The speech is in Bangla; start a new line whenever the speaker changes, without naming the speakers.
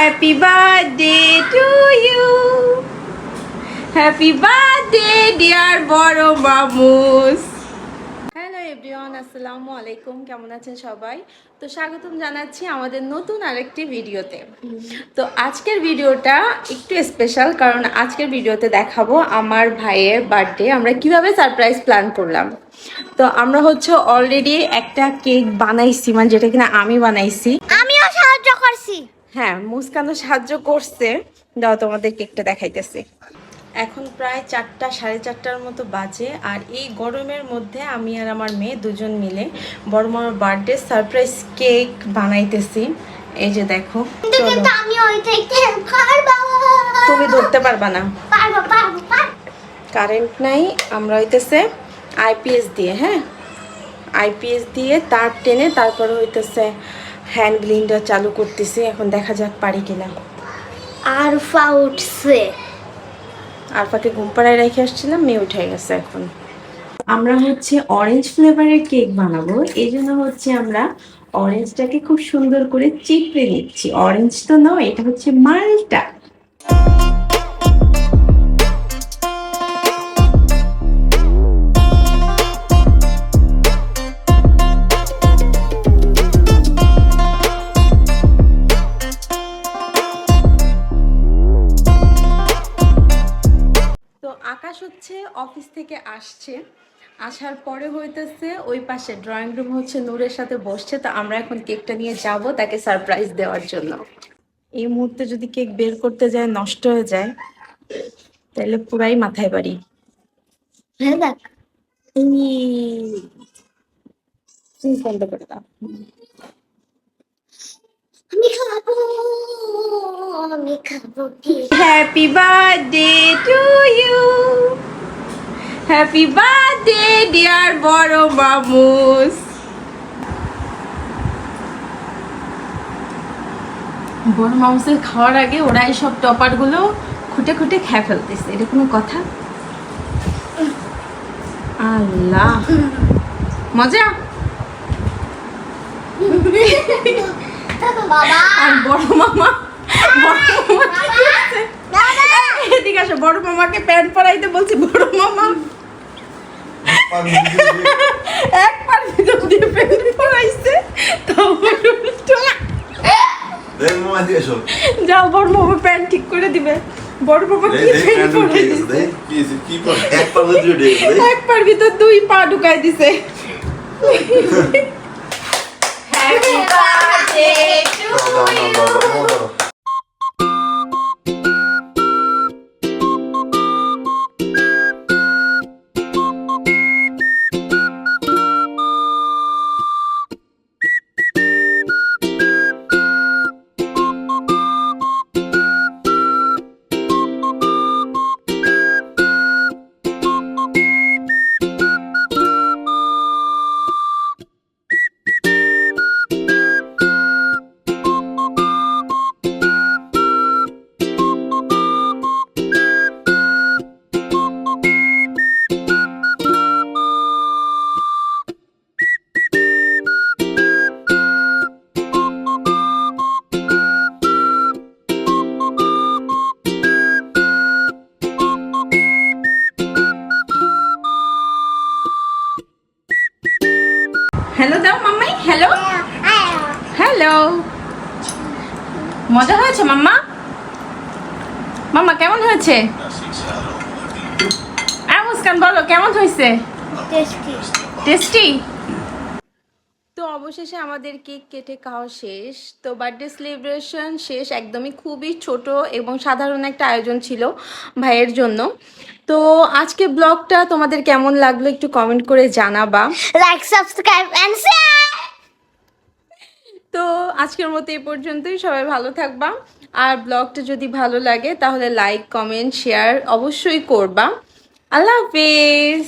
Happy birthday to you. Happy birthday, dear বড় মামুস হ্যালো আসসালামু আলাইকুম কেমন আছেন সবাই? তো স্বাগতম জানাচ্ছি আমাদের নতুন আরেকটি ভিডিওতে। তো আজকের ভিডিওটা একটু স্পেশাল কারণ আজকের ভিডিওতে দেখাবো আমার ভাইয়ের বার্থডে আমরা কীভাবে সারপ্রাইজ প্ল্যান করলাম? তো আমরা হচ্ছে অলরেডি একটা কেক বানাইছি মানে যেটা কিনা আমি বানাইছি। হ্যাঁ মুস্কানও সাহায্য করছে। দাও তোমাদের কেকটা দেখাইতেছি। এখন প্রায় চারটা সাড়ে চারটার মতো বাজে আর এই গরমের মধ্যে আমি আর আমার মেয়ে দুজন মিলে বড় বড় বার্থডে সারপ্রাইজ কেক বানাইতেছি। এই যে দেখো চলো। তুমি ধরতে পারবা না। কারেন্ট নাই আমরা হইতেছে আইপিএস দিয়ে হ্যাঁ? আইপিএস দিয়ে তার টেনে তারপরে হইতেছে হ্যান্ড গ্লিনটা চালু করতেছি এখন দেখা যাক পারি কিনা।
আর ফা উঠছে।
আরফাকে ঘুম পাড়ায় রেখে আসছিলাম মেয়ে উঠে গেছে এখন। আমরা হচ্ছে অরেঞ্জ ফ্লেভারের কেক বানাবো এই জন্য হচ্ছে আমরা অরেঞ্জটাকে খুব সুন্দর করে চিপড়ে নিচ্ছি। অরেঞ্জ তো নয় এটা হচ্ছে মালটা। আকাশ হচ্ছে, অফিস থেকে আসছে। আসার পরে হইতেছে ওই পাশে ড্রয়িং রুম হচ্ছে, নূরের সাথে বসছে। তো আমরা এখন কেকটা নিয়ে যাব তাকে সারপ্রাইজ দেওয়ার জন্য। এই মুহূর্তে যদি কেক বের করতে যায়, নষ্ট হয়ে যায়, তাহলে পুরাই মাথায় বাড়ি।
হ্যাঁ দেখ আমি খাব কি
happy birthday to you happy birthday dear বড় মামুস বড় মামুসের খাওয়ার আগে ওরা সব টপারগুলো খুঁটে খুঁটে খেয়ে ফেলতেছে এটা কোনো কথা? আল্লাহ। মজা?
বাবা
আর বড় মামা? এদিকে আসো বড় মামাকে প্যান্ট পরাইতে বলছি বড় মামা। এক পার ভিতর দিয়ে প্যান্ট পরাইছে যাও বড় মামা প্যান্ট ঠিক করে দিবে। বড় কি প্যান্ট
কি এক পা
এক দুই পা ঢুকাই দিছে। হ্যাপি বার্থডে টু
দাও,
হ্যালো দাও মাম্মাই হ্যালো হ্যালো মজা হয়েছে মাম্মা? মাম্মা কেমন হয়েছে? মুস্কান বলো কেমন হয়েছে?
টেস্টি
অবশেষে আমাদের কেক কেটে খাওয়া শেষ। তো বার্থডে সেলিব্রেশন শেষ একদমই খুবই ছোট এবং সাধারণ একটা আয়োজন ছিল ভাইয়ের জন্য। তো আজকে ব্লগটা তোমাদের কেমন লাগল একটু কমেন্ট করে জানাবা।
লাইক সাবস্ক্রাইব এন্ড শেয়ার
তো আজকের মতো এই পর্যন্তই সবাই ভালো থাকবা। আর ব্লগটা যদি ভালো লাগে তাহলে লাইক কমেন্ট শেয়ার অবশ্যই করবা। আল্লাহ হাফিজ!